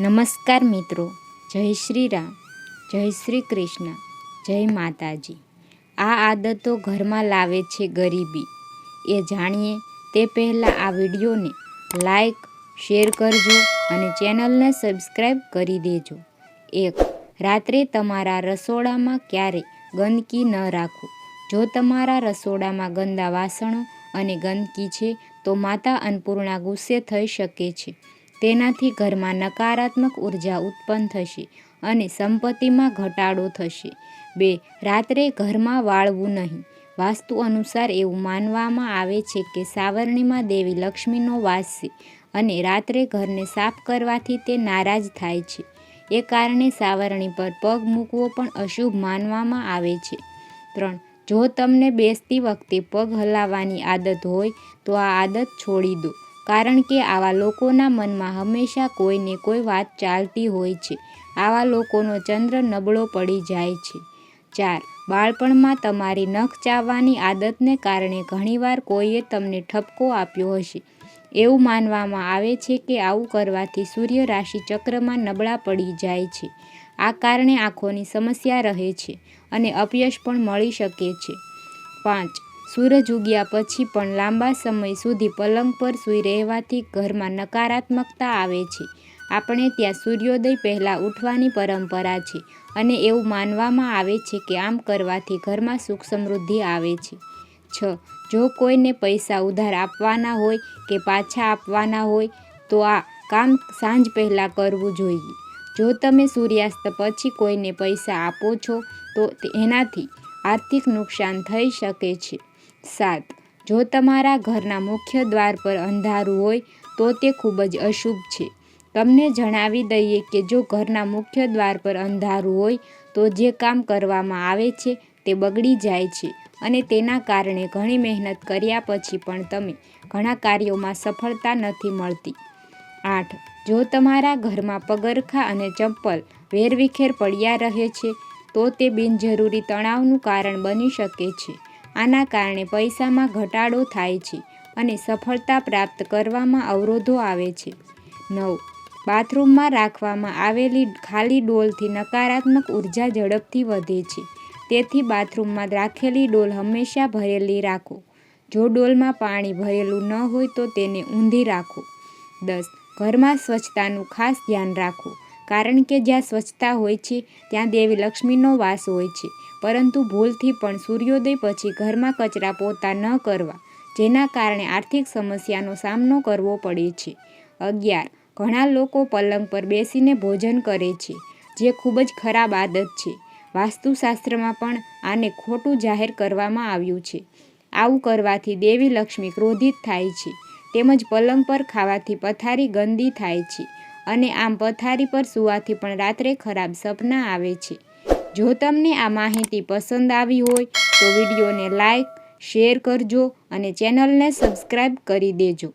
નમસ્કાર મિત્રો, જય શ્રી રામ, જય શ્રી કૃષ્ણ, જય માતાજી. આ આદતો ઘરમાં લાવે છે ગરીબી. એ જાણીએ તે પહેલાં આ વિડીયોને લાઈક, શેર કરજો અને ચેનલને સબસ્ક્રાઈબ કરી દેજો. એક, રાત્રે તમારા રસોડામાં ક્યારે ગંદકી ન રાખો. જો તમારા રસોડામાં ગંદા વાસણો અને ગંદકી છે, તો માતા અન્નપૂર્ણા ગુસ્સે થઈ શકે છે. તેનાથી ઘરમાં નકારાત્મક ઊર્જા ઉત્પન્ન થશે અને સંપત્તિમાં ઘટાડો થશે. બે, રાત્રે ઘરમાં વાળવું નહીં. વાસ્તુ અનુસાર એવું માનવામાં આવે છે કે સાવરણીમાં દેવી લક્ષ્મીનો વાસ છે અને રાત્રે ઘરને સાફ કરવાથી તે નારાજ થાય છે. એ કારણે સાવરણી પર પગ મૂકવો પણ અશુભ માનવામાં આવે છે. ત્રણ, જો તમને બેસતી વખતે પગ હલાવવાની આદત હોય તો આ આદત છોડી દો. કારણ કે આવા લોકોના મનમાં હંમેશા કોઈને કોઈ વાત ચાલતી હોય છે. આવા લોકોનો ચંદ્ર નબળો પડી જાય છે. ચાર, બાળપણમાં તમારી નખ ચાવવાની આદતને કારણે ઘણીવાર કોઈએ તમને ઠપકો આપ્યો હશે. એવું માનવામાં આવે છે કે આવું કરવાથી સૂર્ય રાશિ ચક્રમાં નબળા પડી જાય છે. આ કારણે આંખોની સમસ્યા રહે છે અને અપયશ પણ મળી શકે છે. પાંચ સૂરજ ઉગ્યા પછી પણ લાંબા સમય સુધી પલંગ પર સૂઈ રહેવાથી ઘરમાં નકારાત્મકતા આવે છે. આપણે ત્યાં સૂર્યોદય પહેલાં ઉઠવાની પરંપરા છે અને એવું માનવામાં આવે છે કે આમ કરવાથી ઘરમાં સુખ સમૃદ્ધિ આવે છે. છ. જો કોઈને પૈસા ઉધાર આપવાના હોય કે પાછા આપવાના હોય, તો આ કામ સાંજ પહેલાં કરવું જોઈએ. જો તમે સૂર્યાસ્ત પછી કોઈને પૈસા આપો છો, તો એનાથી આર્થિક નુકસાન થઈ શકે છે. સાત. જો તમારા ઘરના મુખ્ય દ્વાર પર અંધારું હોય, તો તે ખૂબ જ અશુભ છે. તમને જણાવી દઈએ કે જો ઘરના મુખ્ય દ્વાર પર અંધારું હોય, તો જે કામ કરવામાં આવે છે, તે બગડી જાય છે અને તેના કારણે ઘણી મહેનત કર્યા પછી પણ તમે ઘણા કાર્યોમાં સફળતા નથી મળતી. આઠ. જો તમારા ઘરમાં પગરખા અને ચંપલ વેરવિખેર પડ્યા રહે છે, તો તે બિનજરૂરી તણાવનું કારણ બની શકે છે. આના કારણે પૈસામાં ઘટાડો થાય છે અને સફળતા પ્રાપ્ત કરવામાં અવરોધો આવે છે. નવ. બાથરૂમમાં રાખવામાં આવેલી ખાલી ડોલથી નકારાત્મક ઊર્જા ઝડપથી વધે છે. તેથી બાથરૂમમાં રાખેલી ડોલ હંમેશા ભરેલી રાખો. જો ડોલમાં પાણી ભરેલું ન હોય તો તેને ઊંધી રાખો. દસ. ઘરમાં સ્વચ્છતાનું ખાસ ધ્યાન રાખો. કારણ કે જ્યાં સ્વચ્છતા હોય છે, ત્યાં દેવી લક્ષ્મીનો વાસ હોય છે. પરંતુ ભૂલથી પણ સૂર્યોદય પછી ઘરમાં કચરા પોતા ન કરવા, જેના કારણે આર્થિક સમસ્યાનો સામનો કરવો પડે છે. અગિયાર, ઘણા લોકો પલંગ પર બેસીને ભોજન કરે છે, જે ખૂબ જ ખરાબ આદત છે. વાસ્તુશાસ્ત્રમાં પણ આને ખોટું જાહેર કરવામાં આવ્યું છે. આવું કરવાથી દેવી લક્ષ્મી ક્રોધિત થાય છે, તેમજ પલંગ પર ખાવાથી પથારી ગંદી થાય છે. અને આમ પથારી પર સૂવાથી પણ રાત્રે ખરાબ સપના આવે છે. જો તમને આ માહિતી પસંદ આવી હોય, તો વિડીયોને લાઈક, શેર કરજો અને ચેનલને સબસ્ક્રાઈબ કરી દેજો.